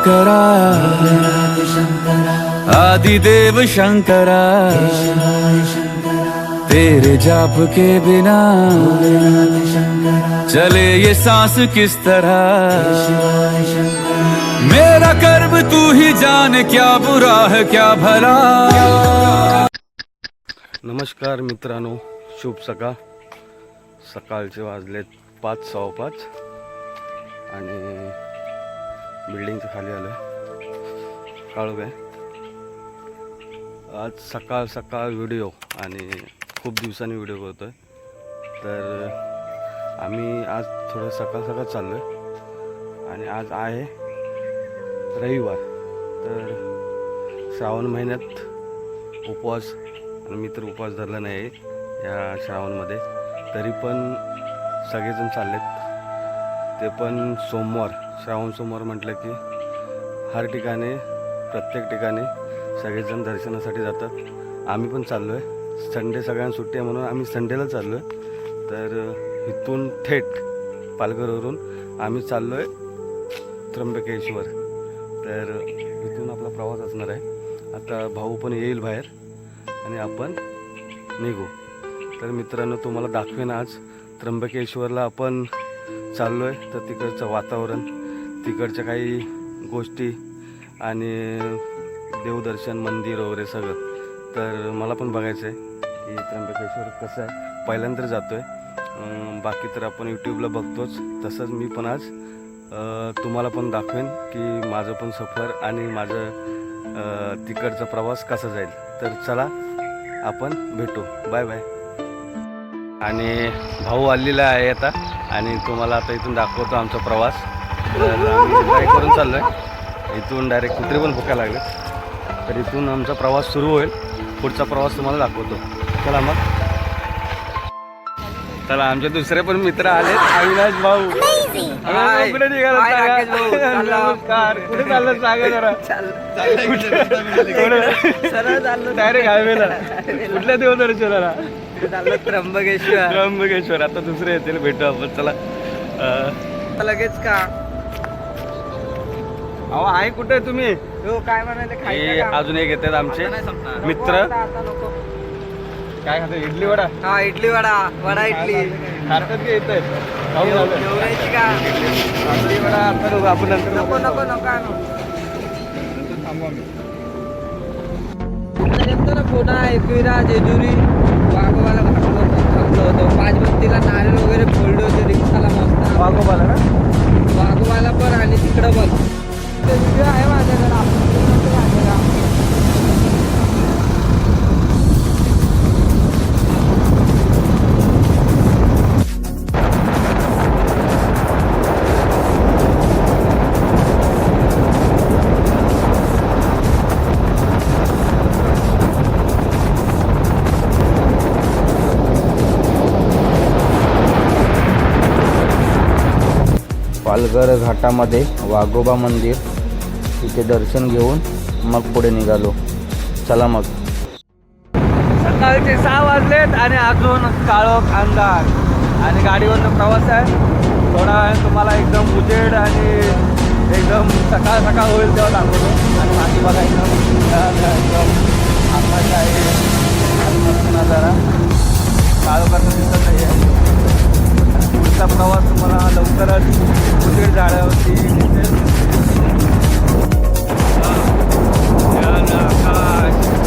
शंकरा. आदिदेव शंकरा. तेरे जाप के बिना चले ये सांस किस तरह? मेरा कर्म तू ही जाने क्या बुरा है क्या भला? नमस्कार मित्रांनो शुभ सकाळ. सकाळचे वाजलेत पाच सव्वा पाच. बिल्डिंगचं खाली आलो कळू काय आज सकाळ सकाळ व्हिडिओ आणि खूप दिवसांनी व्हिडिओ करतो आहे तर आम्ही आज थोडं सकाळ सकाळ चाललो आहे आणि आज आहे रविवार. तर श्रावण महिन्यात उपवास आणि मी तर उपवास धरला नाही या श्रावणमध्ये. तरी पण सगळेजण चाललेत. ते पण सोमवार. श्रावण सोमवार म्हटलं की हर ठिकाणी प्रत्येक ठिकाणी सगळेजण दर्शनासाठी जातात. आम्ही पण चाललो आहे संडे सगळ्यांना सुट्टी आहे म्हणून आम्ही संडेला चाललो आहे तर इथून थेट पालघरवरून आम्ही चाललो आहे त्र्यंबकेश्वर. तर इथून आपला प्रवास असणार आहे. आता भाऊ पण येईल बाहेर आणि आपण निघू. तर मित्रांनो तुम्हाला दाखवेन आज त्र्यंबकेश्वरला आपण चाललो आहे तर तिकडचं वातावरण तिकडच्या काही गोष्टी आणि देवदर्शन मंदिर वगैरे सगळं. तर मला पण बघायचं आहे की त्र्यंबकेश्वर कसं आहे. पहिल्यांदा जातो आहे बाकी तर आपण यूट्यूबला बघतोच. तसंच मी पण आज तुम्हाला पण दाखवेन की माझं पण सफर आणि माझं तिकडचा प्रवास कसा जाईल. तर चला आपण भेटू. Bye bye. आणि भाऊ आलेला आहे आता आणि तुम्हाला आता इथून दाखवतो आमचा प्रवास. तर आम्ही करून चाललो आहे इथून डायरेक्ट कुत्रे पण भुका लागले. तर इथून आमचा प्रवास सुरू होईल. पुढचा प्रवास तुम्हाला दाखवतो. चला मग. चला आमचे दुसरे पण मित्र आले. अविनाश भाऊ. कुठे निघाला? कुठे चाललं सांगा जरा. डायरेक्ट हायवेला कुठल्या देवदर्शनाला? त्र्यंबकेश्वर. त्र्यंबकेश्वर. आता दुसरे येतील. भेटू आपण. चला. लगेच का? अहो आहे कुठे तुम्ही? हो काय म्हणाले हे? अजून एक येतात आमचे. आता नाही संपणार. मित्र. काय खातो? इडली वडा? हा इडली वडा वडा इडली. खातात की येत खाऊन झालं. जेवणाची का? इडली वडा आता नको, आपण नंतर नको नको नको आणू. नेमकं ना पुन्हा एकविरा जेजुरी वाघोबाला होतो थांबलो होतो नारळ वगैरे फोडले होते रिक्षाला मस्त वाघोबाला ना? वाघोबाला पण आणि तिकडं पण ते व्हिडिओ आहे माझ्याकडे. पालघर घाटामध्ये वाघोबा मंदिर. तिथे दर्शन घेऊन मग पुढे निघालो. चला मग. सकाळचे सहा वाजलेत आणि अजून काळोख अंधार. आणि गाडीवरनं प्रवास आहे. थोडा वेळ तुम्हाला एकदम उजेड आणि एकदम सकाळ सकाळ होईल तेव्हा दाखवतो. आणि बाकी बघा एकदम एकदम आकाश आहे. आणि मस्त नजारा. काळोखाचं दिसत नाही आहे पुढचा प्रवास तुम्हाला लवकरच उजेड झाडावरती दिसेल. हा.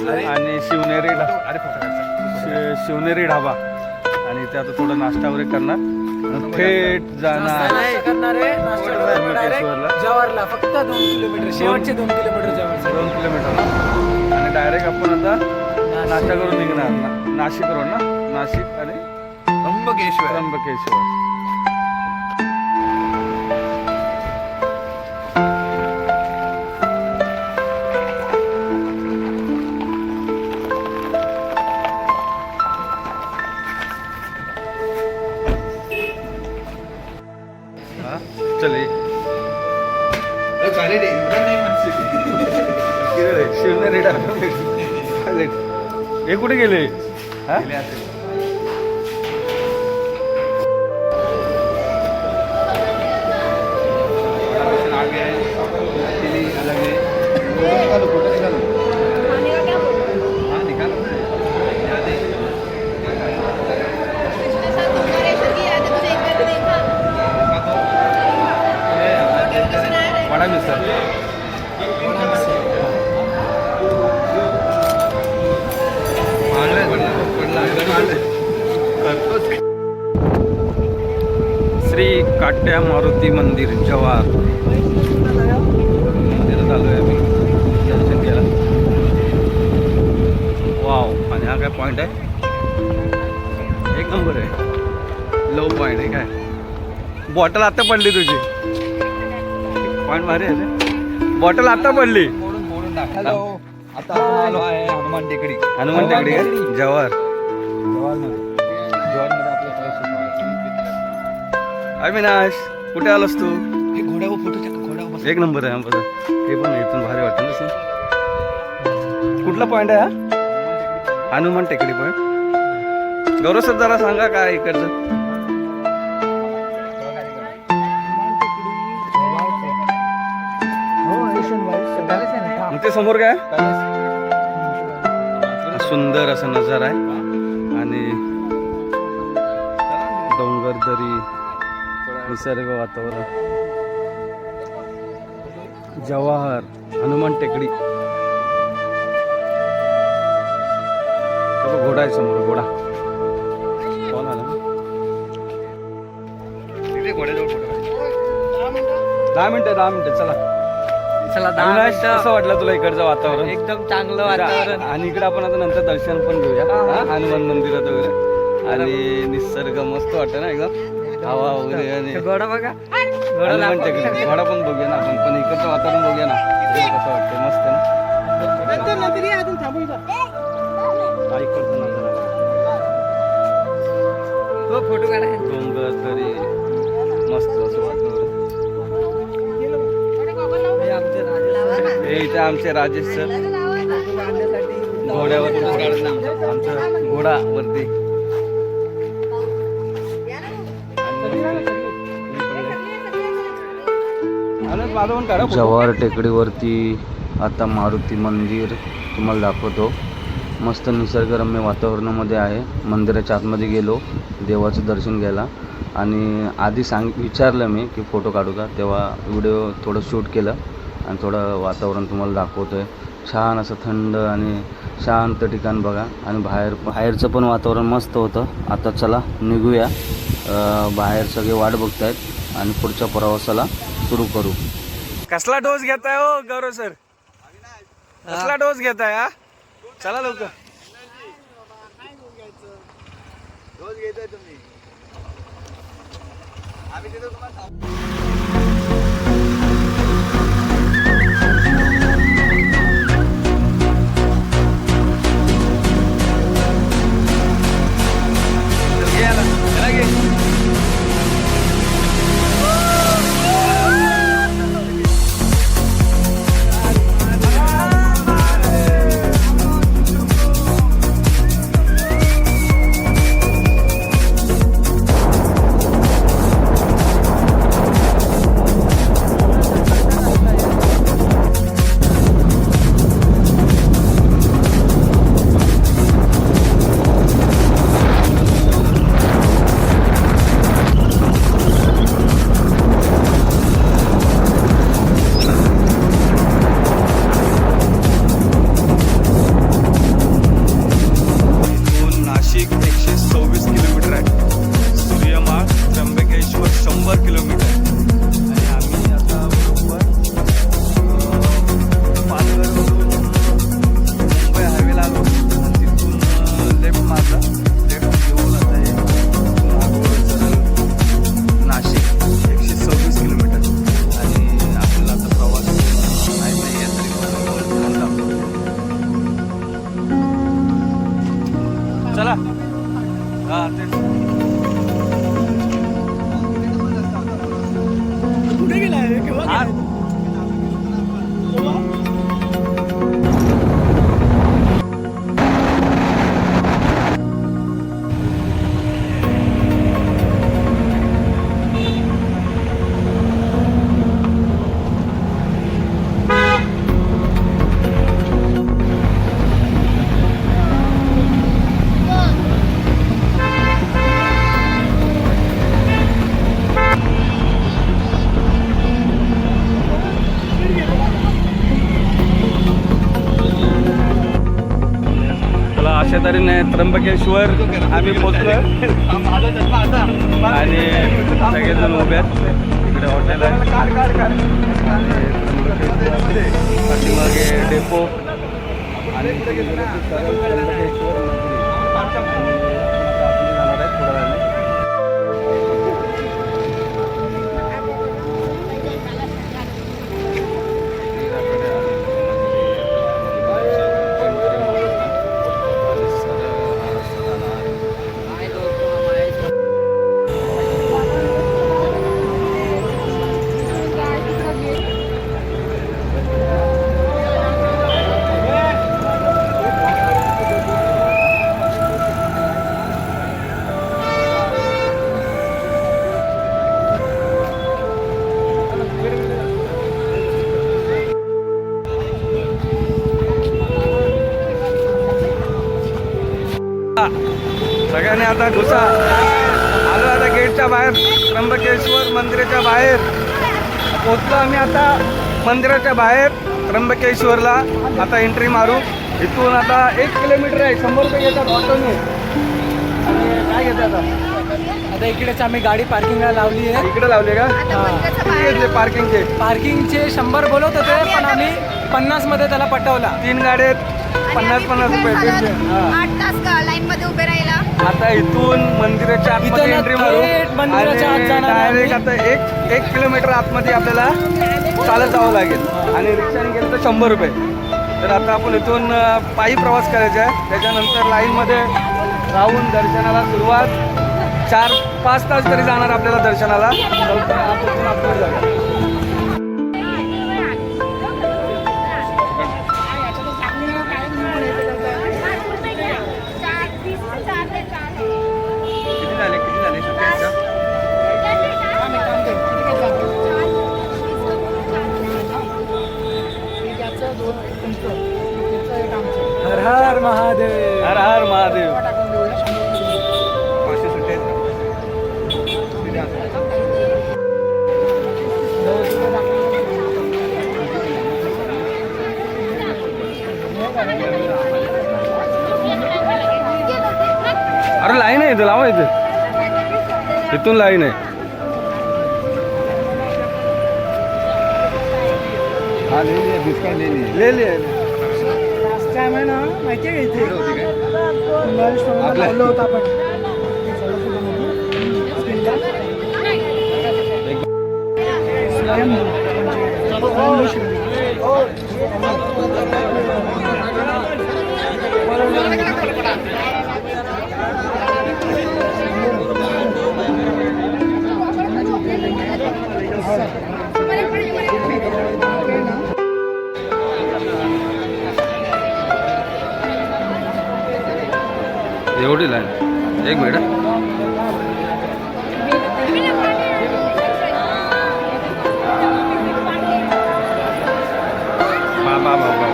आणि शिवनेरी ढा- शि- शिवनेरी ढाबा. आणि ते आता थोडं नाश्ता वगैरे करणार. थेट जाणार. जवाहरला. फक्त दोन किलोमीटर. शेवटचे दोन किलोमीटर जवळ दोन किलोमीटर. आणि डायरेक्ट आपण आता नाश्ता करून निघणार. ना नाशिक रोड ना? नाशिक आणि त्र्यंबकेश्वर. त्र्यंबकेश्वर. हे कुठे गेले? हा? असेल. मारुती मंदिर जवार मंदिरात आलोय आम्ही. दर्शन केलं वाव आणि हा काय पॉइंट आहे? एक नंबर आहे. लो पॉइंट आहे काय? बॉटल आता पडली तुझी. पॉइंट भारी आहे बॉटल आता पडली. हॅलो आता आलो आहे हनुमान टेकडी. हनुमान टेकडी आहे जवाहर. अविनाश. कुठे आलास तू? घोड्यावर फोटो घोड्यावर एक नंबर आहे आमचं हे पण इथून भारी वाटतं ना सीन. कुठला पॉइंट आहे हा? हनुमान टेकडी पॉइंट गौरव सर जरा सांगा काय इकडचं. ते समोर काय? सुंदर असा नजारा आहे. आणि डोंगर दरी. निसर्ग वातावरण. जवाहर हनुमान टेकडी. घोडा आहे समोर घोडा. कोण आला? दहा मिनिटं दहा मिनिटं चला. चला दहा. कसं वाटलं तुला इकडचं वातावरण? एकदम चांगलं वातावरण. आणि इकडे आपण आता नंतर दर्शन पण घेऊया. हनुमान मंदिरात वगैरे. आणि निसर्ग मस्त वाटतं ना एकदम. हवा वगैरे आणि घोडा बघा. हनुमान टेकडी घोडा पण बघूया ना आपण पण इकडचं वातावरण बघूया ना. कसं वाटतं मस्त ना? नजारा. हो फोटो काढा. डोंगर दरी. मस्त असं हे इथे आमचे राजेश सर. घोड्यावरती आमचा घोडा वरती. जवाहर टेकडीवरती आता मारुती मंदिर तुम्हाला दाखवतो. मस्त निसर्गरम्य वातावरणामध्ये आहे. मंदिराच्या आतमध्ये गेलो देवाचं दर्शन घ्यायला. आणि आधी सांग विचारलं मी की फोटो काढू का? तेव्हा व्हिडिओ थोडं शूट केलं आणि थोडं वातावरण तुम्हाला दाखवतो आहे छान असं थंड आणि शांत ठिकाण बघा. आणि बाहेर बाहेरचं पण वातावरण मस्त होतं. आता चला निघूया. बाहेर सगळे वाट बघतायत आणि पुढच्या प्रवासाला सुरू करू. कसला डोस घेताय हो गौरव सर कसला डोस घेताय हा? चला लवकर. घे याला, याला घे. तऱ्हेने त्र्यंबकेश्वर आम्ही पोचलो आणि सगळेजण उभे आहेत. इकडे हॉटेल आहे. त्र्यंबकेश्वर, पाठीमागे डेपो आणि त्र्यंबकेश्वर त्र्यंबकेश्वर मंदिराच्या बाहेर पोचलो आम्ही आता. मंदिराच्या बाहेर त्र्यंबकेश्वरला आता एंट्री मारू. इथून आता एक किलोमीटर आहे. शंभर रुपये घेतात ऑटोने. आणि काय घेतात आता? आता इकडेच आम्ही गाडी पार्किंगला लावली आहे. इकडे लावले का? घेतले पार्किंगचे पार्किंगचे शंभर बोलत होते पण आम्ही पन्नासमध्ये त्याला पटवला. तीन गाड्या आहेत. पन्नास पन्नास रुपये दीडशे. हा. आठ तास का लाईन मध्ये उभे राहिला. आता इथून मंदिराच्या आतमध्ये एंट्री मारू. थेट मंदिराच्या आत जाणार आहे डायरेक्ट आता एक एक किलोमीटर आतमध्ये आपल्याला चालत जावं लागेल. आणि रिक्षाने गेलं तर शंभर रुपये. तर आता आपण इथून अ, पायी प्रवास करायचा आहे. त्याच्यानंतर लाईनमध्ये राहून दर्शनाला सुरुवात. चार पाच तास तरी जाणार आपल्याला दर्शनाला. जाऊया. इथून लाईन आहे. ले ले टाइम आहे ना माहिती आहे. इथे होतं आपण. स्वयंभू. एवढी लाईन एक मिनिट बाबा बाबा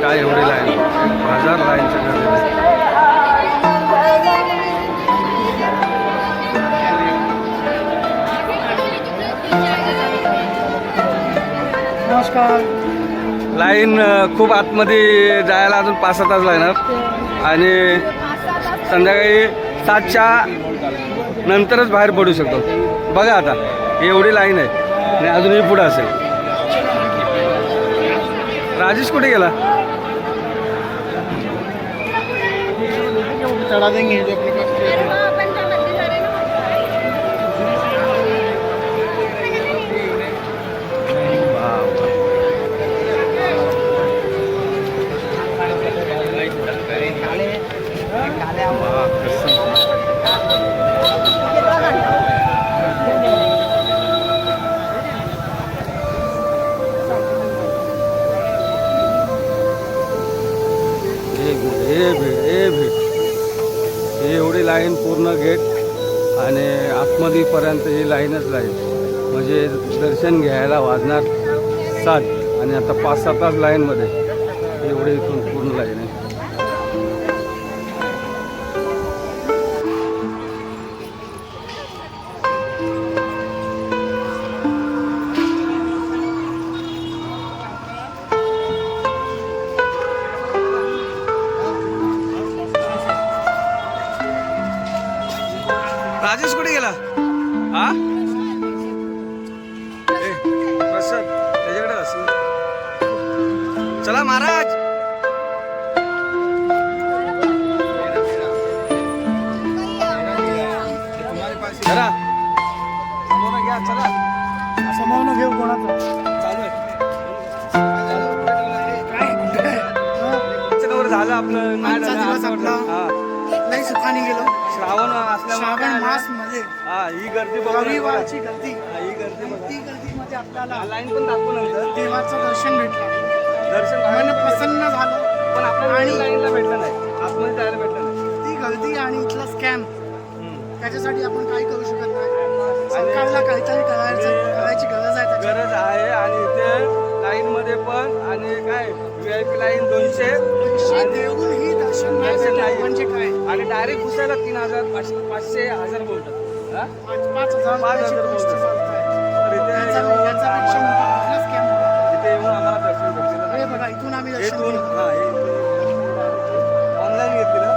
काय एवढी लाईन हजार लाईनच्या नमस्कार. लाईन खूप आतमध्ये जायला अजून पाच सहा तास लागणार. आणि संध्याकाळी सातच्या नंतरच बाहेर पडू शकतो. बघा आता एवढी लाईन आहे आणि अजूनही पुढं असेल. राजेश कुठे गेला? वाजणार सात आणि आता पाच सात तास लाईनमध्ये. एवढे इथून पूर्ण मध्ये. हा ही गर्दी बघा रविवारची गर्दी. ही गर्दी बघा. ती गर्दीमध्ये आपल्याला लाईन पण दाखवू नंतर देवाचं दर्शन भेटलं. दर्शन मन प्रसन्न झालं. पण आपल्याला आणि- लाईनला भेटलं नाही. आतमध्ये जायला भेटलं नाही. ती गर्दी आणि इथला स्कॅम हम्म. त्याच्यासाठी आपण काही करू शकत नाही. सरकारला काहीतरी करायचं करायची गरज आहे त्याच्यात. गरज आहे आणि इथे लाईन मध्ये पण आणि काय? व्ही आय पी लाईन दोनशे. पैसे देऊनही दर्शन नाही दर्शन भेटलं. नाही. म्हणजे काय? आणि डायरेक्ट घुसायला तीन हजार पाचशे पाचशे हजार बोलतात. हा? पाच हजार पाच हजार हे बघा इथून आम्ही. हा ऑनलाईन घेतली ना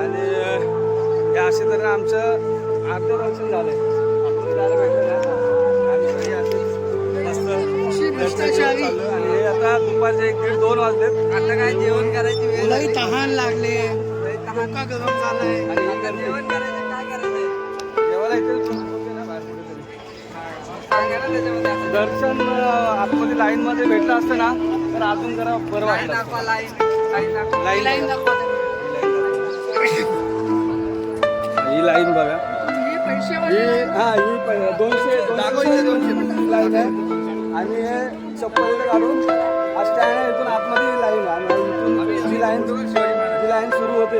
आणि असे तर आमचं अर्ध दर्शन झालंय. आणि आता दुपारचे एक दीड दोन वाजलेत आता काय जेवण करायची वेळ तहान लागले गरम झालाय. जेवण करायचं काय करायचं? जेवायला. दर्शन आतमध्ये लाईन मध्ये भेटलं असतं ना तर अजून जरा बरं वाटलं असतं. लाईन. लाईन दाखवा. ही लाईन बघा. हे ही हा ही दोनशे दोनशे दोनशे. लाईन आहे. आणि हे चप्पल काढून हा स्टँड आहे इथून आतमध्ये लाईन आहे. इथून जी लाईन लाईन सुरू होते.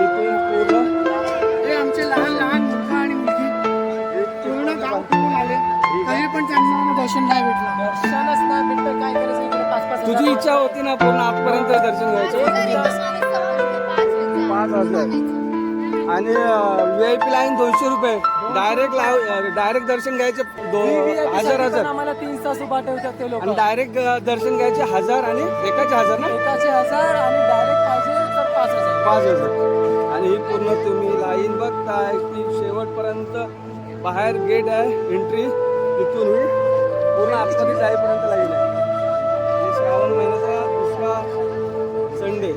इथून पूर्ण हे आमचे लहान लहान मुलगा आणि मुलगी. पूर्ण गाव फिरून आले. तरी पण त्यांना दर्शन नाही भेटलं. दर्शनच नाही भेटलं. काय करायचं इकडे पाच पाच तुझी इच्छा होती ना पूर्ण आतपर्यंत दर्शन घ्यायचं? पाच हजार आणि व्ही आय पी लाईन दोनशे रुपये. डायरेक्ट लाव डायरेक्ट दर्शन घ्यायचे दो हजार हजार. आम्हाला तीन तास उभा ठेवतात ते लोक. आणि डायरेक्ट दर्शन घ्यायचे हजार आणि एकाचे हजार ना? एकाचे हजार आणि पाच हजार. पाच हजार. आणि ही पूर्ण तुम्ही लाईन बघताय की शेवटपर्यंत बाहेर गेट आहे एंट्री तिथून ही पूर्ण आतमध्ये जाईपर्यंत लाईन आहे. श्रावण महिन्याचा दुसरा संडे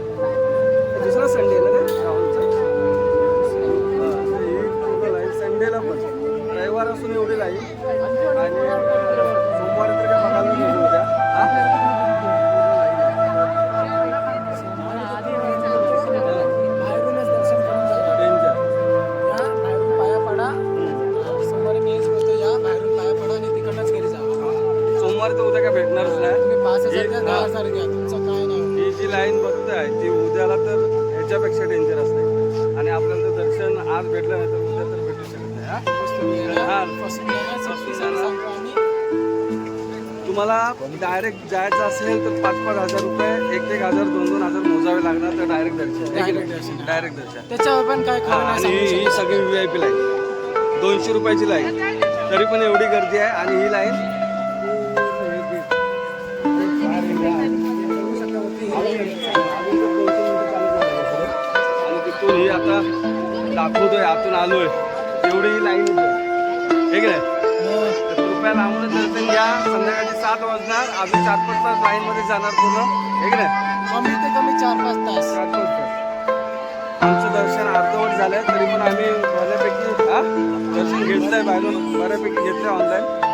जायचं असेल तर पाच पाच हजार रुपये एक एक हजार दोन दोन हजार मोजावे लागणार तर डायरेक्ट दर्शन. डायरेक्ट दर्शन. त्याच्यावर पण काय हा, आणि ही सगळी व्ही आय पी लाईन दोनशे रुपयाची लाईन तरी पण एवढी गर्दी आहे आणि ही लाईन आणि तिथून ही आता दाखवतोय आतून आलोय. एवढी ही लाईन हे की नाही तर कृपया लांबूनच दर्शन घ्या. संध्याकाळी सात वाजणार. अजून चार पाच तास लाईन मध्ये जाणार पूर्ण. हे की नाही? कमी ते कमी चार पाच तास. सात पाच तास. आमचं दर्शन अर्धवट झालंय तरी पण आम्ही बऱ्यापैकी हा? दर्शन घेतलंय बाहेरून. बऱ्यापैकी घेतलंय ऑनलाईन